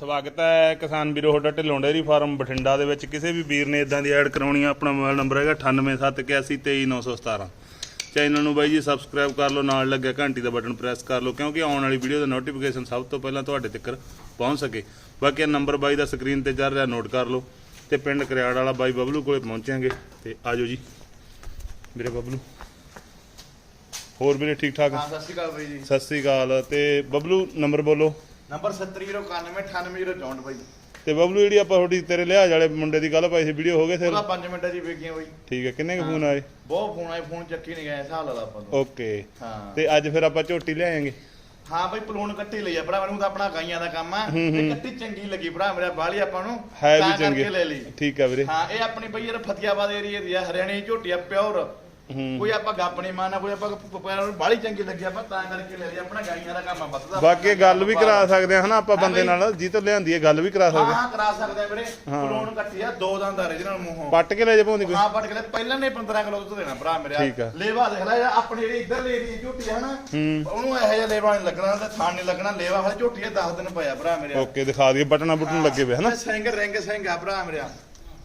ਸਵਾਗਤ ਹੈ ਕਿਸਾਨ ਵੀਰੋ ਤੁਹਾਡਾ ਢਿੱਲੋਂ ਡੇਅਰੀ ਫਾਰਮ ਬਠਿੰਡਾ ਦੇ ਵਿੱਚ। ਕਿਸੇ ਵੀ ਵੀਰ ਨੇ ਇਦਾਂ ਦੀ ਐਡ ਕਰਾਉਣੀ ਆ ਆਪਣਾ ਮੋਬਾਈਲ ਨੰਬਰ ਹੈਗਾ 9871823917 ਚੈਨਲ ਨੂੰ ਬਾਈ ਜੀ ਸਬਸਕ੍ਰਾਈਬ ਕਰ ਲਓ ਨਾਲ ਲੱਗਿਆ ਘੰਟੀ ਦਾ ਬਟਨ ਪ੍ਰੈਸ ਕਰ ਲਓ ਕਿਉਂਕਿ ਆਉਣ ਵਾਲੀ ਵੀਡੀਓ ਦਾ ਨੋਟੀਫਿਕੇਸ਼ਨ ਸਭ ਤੋਂ ਪਹਿਲਾਂ ਤੁਹਾਡੇ ਤੱਕ ਪਹੁੰਚ ਸਕੇ। ਬਾਕੀ ਨੰਬਰ ਬਾਈ ਦਾ ਸਕਰੀਨ ਤੇ ਚੱਲ ਰਿਹਾ ਨੋਟ ਕਰ ਲਓ। ਤੇ ਪਿੰਡ ਕਰਿਆੜ ਵਾਲਾ ਬਾਈ ਬਬਲੂ ਕੋਲੇ ਪਹੁੰਚਾਂਗੇ ਤੇ ਆਜੋ ਜੀ। ਵੀਰੇ ਬਬਲੂ। ਹੋਰ ਵੀਰੇ ਠੀਕ ਠਾਕ ਹਾਂ ਸਤਿ ਸ਼੍ਰੀ ਅਕਾਲ ਬਾਈ ਜੀ। ਸਤਿ ਸ੍ਰੀ ਅਕਾਲ। ਤੇ ਬਬਲੂ ਨੰਬਰ ਬੋਲੋ। ਨੰਬਰ 7091988064 ਬਾਈ। ਤੇ ਬਬਲੂ ਜਿਹੜੀ ਆਪਾਂ ਤੁਹਾਡੀ ਤੇਰੇ ਲਿਹਾਜ਼ ਵਾਲੇ ਮੁੰਡੇ ਦੀ ਗੱਲ ਪਾਈ ਸੀ ਵੀਡੀਓ ਹੋ ਗਏ ਫਿਰ? ਉਹਦਾ 5 ਮਿੰਟਾਂ ਦੀ ਵੇਗੀਆਂ ਬਾਈ। ਠੀਕ ਹੈ ਕਿੰਨੇ ਕੁ ਫੋਨ ਆਏ? ਬਹੁਤ ਫੋਨ ਆਏ ਫੋਨ ਚੱਕੀ ਨਹੀਂ ਗਏ ਹਿਸਾਬ ਲਾ ਲਾ ਆਪਾਂ ਤੋਂ ਓਕੇ ਹਾਂ। ਤੇ ਅੱਜ ਫਿਰ ਆਪਾਂ ਝੋਟੀ ਲਿਆਏਂਗੇ? ਹਾਂ ਬਾਈ ਪਲੂਣ ਕੱਟੀ ਲਈ ਆ ਭਰਾ ਮੈਨੂੰ ਤਾਂ ਆਪਣਾ ਗਾਈਆਂ ਦਾ ਕੰਮ ਆ। ਤੇ ਕੱਟੀ ਚੰਗੀ ਲੱਗੀ ਭਰਾ ਮੇਰਾ ਬਾਲੀ ਆਪਾਂ ਨੂੰ ਹੈ ਵੀ ਤਾਂ ਕਰਕੇ ਚੰਗੇ। ਲੈ ਲਈ। ਠੀਕ ਹੈ ਵੀਰੇ। ਹਾਂ ਇਹ ਆਪਣੀ ਬਈ ਯਾਰ ਫਤਿਆਬਾਦ ਏਰੀਆ ਦੀ ਆ ਹਰਿਆਣੇ ਦੀ ਝੋਟੀ ਆ ਪਿਓਰ। ਕੋਈ ਆਪਾਂ ਗੱਪ ਨਹੀਂ ਮਾਰਨਾ ਕੋਈ ਆਪਾਂ ਪੈਰਾਂ ਨੂੰ ਬਾਲੀ ਚੰਗੀ ਲੱਗੀ ਆਪਾਂ ਤਾਂ ਕਰਕੇ ਲੈ ਲਈ ਆਪਣਾ ਗਾਈਆਂ ਦਾ ਕੰਮ ਆ ਬਸਦਾ ਬਾਕੀ ਗੱਲ ਵੀ ਕਰਾ ਸਕਦੇ ਆ ਹਨਾ ਆਪਾਂ ਬੰਦੇ। ਨਾਲ ਜੀ ਤੋਂ ਲਿਆਂਦੀ ਹੈ ਗੱਲ ਵੀ ਕਰਾ ਸਕਦੇ ਹਾਂ ਕਰਾ ਸਕਦੇ ਆ ਵੀਰੇ। ਪਲੂਣ ਕੱਟੀ ਆ ਦੋ ਦੰਦ ਆ original ਮੂੰਹੋਂ। ਪੱਟ ਕੇ ਲੈ ਜਾ ਪਾਉਂਦੀ ਕੋਈ। ਹਾਂ ਪਟ ਕੇ ਪਹਿਲਾਂ ਨੇ 15 ਕਿਲੋ ਦੁੱਧ ਦੇਣਾ ਭਰਾ ਮੇਰਾ। ਲੇਵਾ ਦੇਖ ਲੈ ਆਪਣੀ ਜਿਹੜੀ ਇੱਧਰ ਲੈ ਦੀ ਝੋਟੀ ਹੈ। ਨਾ ਉਹਨੂੰ ਇਹੋ ਜਿਹਾ ਲੇਵਾ ਨਹੀਂ ਲੱਗਣਾ ਤੇ ਥਾਣ ਨਹੀਂ ਲੱਗਣਾ ਲੇਵਾ ਵਾਲੀ ਝੋਟੀ ਹੈ 10 ਦਿਨ ਪਿਆ ਭਰਾ ਮੇਰਾ। ਓਕੇ ਦਿਖਾ ਦਈਏ ਬਟਨਾ ਬਟਨ ਲੱਗੇ ਪਏ ਹਨਾ। ਸਿੰਘ ਰਿੰਗ ਸਿੰਘ ਆ ਭਰਾ ਮੇਰਾ।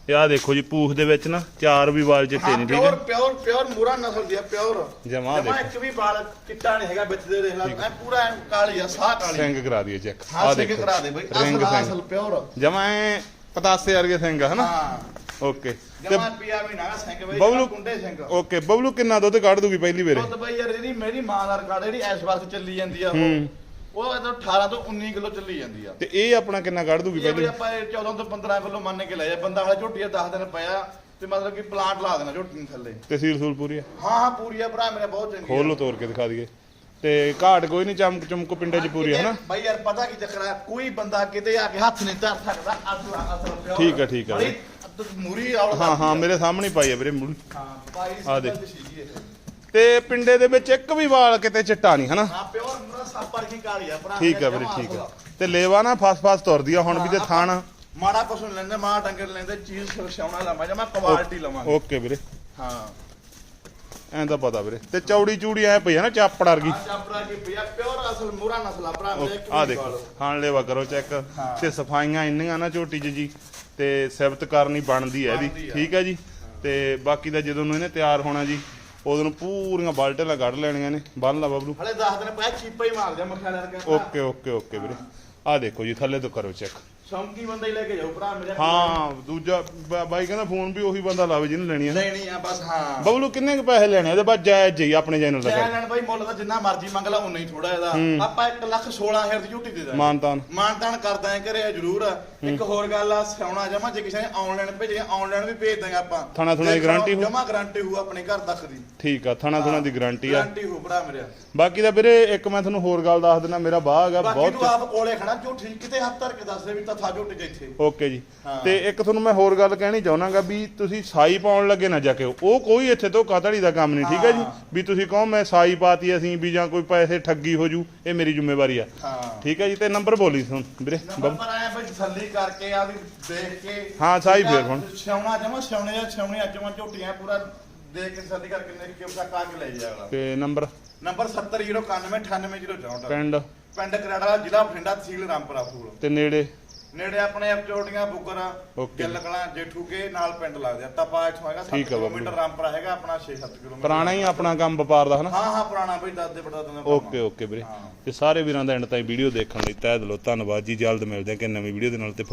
ਇਹ ਆਹ ਦੇਖੋ ਜੀ ਪੂਖ ਦੇ ਵਿੱਚ ਨਾ ਚਾਰ ਵੀ ਵਾਲ ਚਿੱਟੇ ਨਹੀਂ ਠੀਕ ਪਿਓਰ ਹੈ? ਪਿਓਰ ਪਿਓਰ ਮੂਰਾ ਨਸਲ ਦੀ ਆ ਪਿਓਰ। ਜਮਾਂ ਦੇਖੋ। ਇੱਕ ਵੀ ਵਾਲ ਚਿੱਟਾ ਨਹੀਂ ਹੈਗਾ ਵਿੱਚ ਦੇ ਦੇਖ ਲੈ ਐ ਪੂਰਾ ਐਨ ਕਾਲੀ ਆ ਸਾਹ ਕਾਲੀ। ਸਿੰਘ ਕਰਾ ਦਈਏ ਚੈੱਕ। ਹਾਂ ਸਿੰਘ ਕਰਾ ਦੇ ਬਈ ਰਿੰਗ ਅਸਲ ਸਿੰਘ। ਅਸਲ ਪਿਓਰ। ਜਮਾ ਐਂ ਪਤਾਸੇ ਵਰਗੇ ਸਿੰਘ ਆ ਹਨਾ? ਹਾਂ। ਓਕੇ। ਤੇ ਜਮਾ ਪੀਆ ਵੀ ਨਾ ਸਿੰਘ ਬਈ ਬਬਲੂ- ਕੁੰਡੇ ਸਿੰਘ। ਓਕੇ ਬਬਲੂ ਕਿੰਨਾ ਦੁੱਧ ਕੱਢ ਦੂਗੀ ਪਹਿਲੀ ਵੇਰੇ? ਦੁੱਧ ਬਈ ਯਾਰ ਜਿਹੜੀ ਮੇਰੀ ਮਾਂ ਦਾ ਰਿਕਾਰਡ ਜਿਹੜੀ ਇਸ ਵਕਤ ਚੱਲੀ ਜਾਂਦੀ ਆ। ਉਹ। ਉਹ ਇਹਦੋਂ 18 ਤੋਂ 19 ਕਿਲੋ ਚੱਲੀ ਜਾਂਦੀ ਆ। ਤੇ ਇਹ ਆਪਣਾ ਕਿੰਨਾ ਕੱਢ ਦੂਗੀ ਇਹ ਵੀ ਪਹਿਲੀ ਆਪਾਂ ਇਹ 14 ਤੋਂ 15 ਕਿਲੋ ਮੰਨ ਕੇ ਲੈ ਜਾ। ਬੰਦਾ ਵਾਲਾ ਝੋਟੀ ਆ 10 ਦਿਨ ਪਿਆ ਤੇ ਮਤਲਬ ਕਿ ਪਲਾਂਟ ਲਾ ਦੇਣਾ ਝੋਟੀ ਨੂੰ ਥੱਲੇ। ਤਹਿਸੀਲ ਸੂਲ ਪੂਰੀ ਆ? ਹਾਂ ਹਾਂ ਪੂਰੀ ਆ। ਭਰਾ ਮੇਰਾ ਬਹੁਤ ਚੰਗੀ ਆ। ਖੋਲ ਲੋ ਤੋੜ ਕੇ ਦਿਖਾ ਦਈਏ। ਤੇ ਘਾਟ ਕੋਈ ਨਹੀਂ ਚਮਕ ਚਮਕ ਪਿੰਡੇ 'ਚ ਪੂਰੀ ਹੈ ਨਾ ਬਾਈ ਯਾਰ ਪਤਾ ਕੀ ਚੱਕਰ ਆ? ਕੋਈ ਬੰਦਾ ਕਿਤੇ ਆ ਕੇ ਹੱਥ ਨਹੀਂ ਧਰ ਸਕਦਾ ਅਸਲ ਅਸਲ ਠੀਕ ਆ, ਠੀਕ ਆ। ਮੂਰੀ ਆਉਲ ਹਾਂ ਹਾਂ ਮੇਰੇ ਸਾਹਮਣੇ ਪਾਈ ਆ ਵੀਰੇ ਮੁੱਲ ਹਾਂ ਬਾਈ ਆ ਦੇਖ। ਸਿੰਗਲ ਸੀਗੀ ਇਹ। ਤੇ ਪਿੰਡੇ ਦੇ ਵਿੱਚ ਇੱਕ ਵੀ ਵਾਲ ਕਿਤੇ ਚਿੱਟਾ ਨਹੀਂ ਹਨਾ? ਹਾਂ ਪਿਓਰ ਮੂਰਾ ਸੱਪ ਵਰਗੀ ਕਾਲੀ ਆ ਭਰਾ ਠੀਕ ਆ ਮੇਰਾ ਵੀਰੇ ਠੀਕ ਆ। ਅਸਲ। ਤੇ ਲੇਵਾ ਨਾ ਫਸ ਫਸ ਤੁਰਦੀ ਆ ਹੁਣ ਵੀ ਤੇ ਥਾਣ। ਮਾੜਾ ਨੀ ਲੈਂਦੇ ਮਾੜਾ ਡੰਗਰ ਲੈਂਦੇ ਚੀਜ਼ ਸਿਰਸ਼ਾਉਣਾ ਲਵਾਂ ਜਾਂ ਮੈਂ ਕੁਆਲਿਟੀ ਲਵਾਂਗਾ। ਓਕੇ ਵੀਰੇ। ਹਾਂ। ਐਂ ਤਾਂ ਪਤਾ ਵੀਰੇ। ਤੇ ਚੌੜੀ ਚੂੜੀ ਐ ਪਈ ਆ ਨਾ ਚਾਪੜ ਵਰਗੀ। ਆ ਚਾਪੜਾ ਕੀ ਪਿਆ ਪਿਓਰ ਅਸਲ ਮੂਰਾ ਨਸਲਾ ਭਰਾ ਮੇਰੇ ਇੱਕ ਆ ਵੀ ਦੇਖੋ। ਖਾਣ ਲੇਵਾ ਕਰੋ ਚੈੱਕ। ਹਾਂ। ਤੇ ਸਫਾਈਆਂ ਇੰਨੀਆਂ ਨਾ ਝੋਟੀ 'ਚ ਜੀ ਤੇ ਸਿਫਤ ਕਰਨੀ ਬਣਦੀ ਐ ਬਣਦੀ ਇਹਦੀ ਆ। ਠੀਕ ਹੈ ਜੀ? ਤੇ ਬਾਕੀ ਦਾ ਜਦੋਂ ਨੂੰ ਇਹਨੇ ਤਿਆਰ ਹੋਣਾ ਜੀ ਉਦੋਂ ਨੂੰ ਪੂਰੀਆਂ ਬਾਲਟੀਆਂ ਕੱਢ ਲੈਣੀਆਂ ਨੇ ਬੰਨ ਲਾ ਬਬਲੂ। ਹਲੇ 10 ਦਿਨ ਪਿਆ ਚੀਪਾ ਹੀ ਮਾਰ ਦਿਆ ਮੱਖਿਆ ਲੜ ਕੇ ਓਕੇ ਓਕੇ ਓਕੇ ਵੀਰੇ। ਆ ਦੇਖੋ ਜੀ ਥੱਲੇ ਤੋਂ ਕਰੋ ਚੈੱਕ। ਸ਼ੌਂਕੀ ਬੰਦਾ ਹੀ ਲੈ ਕੇ ਜਾਓ ਭਰਾ ਮੇਰੇ ਹਾਂ ਦੂਜਾ ਬਾ- ਬਾਈ ਕਹਿੰਦਾ ਫੋਨ ਵੀ ਉਹੀ ਬੰਦਾ ਲਾਵੇ ਜਿਹਨੇ ਲੈਣੀ ਆ। ਲੈਣੀ ਆ ਬਸ ਹਾਂ। ਬਬਲੂ ਕਿੰਨੇ ਕੁ ਪੈਸੇ ਲੈਣੇ ਆ? ਇਹਦੇ ਬਾਅਦ ਜਾਇਜ਼ ਜੀ ਆਪਣੇ ਚੈਨਲ ਦਾ ਕਰ। ਲੈਣ ਬਾਈ ਮੁੱਲ ਦਾ ਜਿੰਨਾ ਮਰਜ਼ੀ ਮੰਗ ਲਾ ਉਨਾ ਹੀ ਥੋੜਾ ਇਹਦਾ। ਆਪਾਂ 1 ਲੱਖ 16000 ਦੀ ਝੂਟੀ ਦੇ ਦਾਂਗੇ। ਮਾਨਤਾਨ। ਮਾਨਤਾਨ ਕਰਦਾ ਹੈ ਘਰੇ ਜ਼ਰੂਰ। ਇੱਕ ਹੋਰ ਗੱਲ ਆ ਸਿਆਉਣਾ ਜਮਾ ਜੇ ਕਿਸੇ ਨੇ ਆਨਲਾਈਨ ਭੇਜੇ ਆਨਲਾਈਨ ਵੀ ਭੇਜ ਦਾਂਗੇ ਆਪਾਂ। ਥਾਣਾ ਥੁਣਾ ਦੀ guarantee ਹੋਊ? ਜਮਾ ਗਾਰੰਟੀ ਹੋਊ ਆਪਣੇ ਘਰ ਤੱਕ ਦੀ। ਠੀਕ ਆ ਥਣਾ ਥੁਣਾ ਦੀ ਗਾਰੰਟੀ ਆ। ਗਾਰੰਟੀ ਹੋ ਭਰਾ ਮੇਰੇ। ਬਾਕੀ ਦਾ ਵੀਰੇ ਇੱਕ ਮੈਂ ਤੁਹਾਨੂੰ ਹੋਰ ਗੱਲ ਦੱਸ ਦਿੰਦਾ ਮੇਰਾ ਬਾਗ ਆ ਬਾਕੀ ਬਹੁਤ ਤੂੰ ਆਪ ਕੋਲੇ ਖੜਾ ਝੂਠੀ ਕਿਤੇ ਹੱਥ ਧਰ ਕੇ ਦੱਸ ਦੇ ਵੀ ਤਥਾ ਝੂਟੀ ਜਿੱਥੇ ਓਕੇ ਜੀ। ਤੇ ਇੱਕ ਤੁਹਾਨੂੰ ਮੈਂ ਹੋਰ ਗੱਲ ਕਹਿਣੀ ਚਾਹੁੰਦਾਗਾ ਵੀ ਤੁਸੀਂ ਸਾਈ ਪਾਉਣ ਲੱਗੇ ਨਾ ਜਾ ਕੇ ਉਹ ਕੋਈ ਇੱਥੇ ਤੋਂ ਕਤੜੀ ਦਾ ਕੰਮ ਨਹੀਂ ਠੀਕ ਹੈ ਜੀ। ਵੀ ਤੁਸੀਂ ਕਹੋ ਮੈਂ ਸਾਈ ਪਾਤੀ ਅਸੀਂ ਵੀ ਜਾਂ ਕੋਈ ਪੈਸੇ ਠੱਗੀ ਹੋ ਜੂ ਇਹ ਮੇਰੀ ਜ਼ਿੰਮੇਵਾਰੀ ਆ। ਠੀਕ ਹੈ ਜੀ? ਤੇ ਨੰਬਰ ਬੋਲੀ ਸੁਣ ਵੀਰੇ। ਨੰਬਰ ਆਇਆ ਬਈ ਤਸੱਲੀ ਕਰਕੇ ਆ ਵੀ ਦੇਖ ਕੇ ਹਾਂ, ਸਾਈ ਫੇਰ ਹੁਣ। ਛਾਉਣਾ ਜਮਾ ਛਾਉਣੇ ਜਾਂ ਛਾਉਣੇ ਅੱਜ ਮੈਂ ਝੋਟੀਆਂ ਪੂਰਾ ਦੇਖ ਕੇ ਤਸੱਲੀ ਕਰਕੇ ਮੇਰੇ ਕਿ ਉਸਾ ਕਾ ਕੇ ਲੈ ਜਾਏਗਾ ਤੇ ਨੰਬਰ? ਨੰਬਰ 7091988064 ਪਿੰਡ? ਪਿੰਡ ਕਰਾੜਾ ਜ਼ਿਲ੍ਹਾ ਬਠਿੰਡਾ ਤਹਿਸੀਲ ਰਾਮਪੁਰਾ ਫੂਲ। ਤੇ ਨੇੜੇ? ਨੇੜੇ ਆਪਣੇ ਚੋਟੀਆਂ ਬੁੱਗਰ Okay. ਗਿੱਲ ਕਲਾਂ ਜੇਠੂ ਕੇ ਨਾਲ ਪਿੰਡ ਲੱਗਦੇ ਆ ਟਪਾ ਇੱਥੋਂ ਹੈਗਾ 7 ਠੀਕ ਆ ਬਾਬੂ। ਕਿਲੋਮੀਟਰ ਰਾਮਪੁਰਾ ਹੈਗਾ ਆਪਣਾ 6-7 ਕਿਲੋਮੀਟਰ ਪੁਰਾਣਾ ਹੀ ਆਪਣਾ ਕੰਮ ਵਪਾਰ ਦਾ ਹਨਾ ਹਾਂ ਹਾਂ ਪੁਰਾਣਾ ਬਈ ਦਾਦੇ ਪੜਦਾਦੇ ਦਾ ਕੰਮ ਓਕੇ ਓਕੇ ਵੀਰੇ। ਤੇ ਸਾਰੇ ਵੀਰਾਂ ਦਾ ਐਂਡ ਤਾਈਂ ਵੀਡੀਓ ਦੇਖਣ ਲਈ ਤਹਿ ਦਿਲੋਂ ਧੰਨਵਾਦ ਜੀ ਜਲਦ ਮਿਲਦੇ ਹਾਂ ਕਿ ਨਵੀਂ ਵੀਡੀਓ ਦੇ ਨਾਲ ਤੇ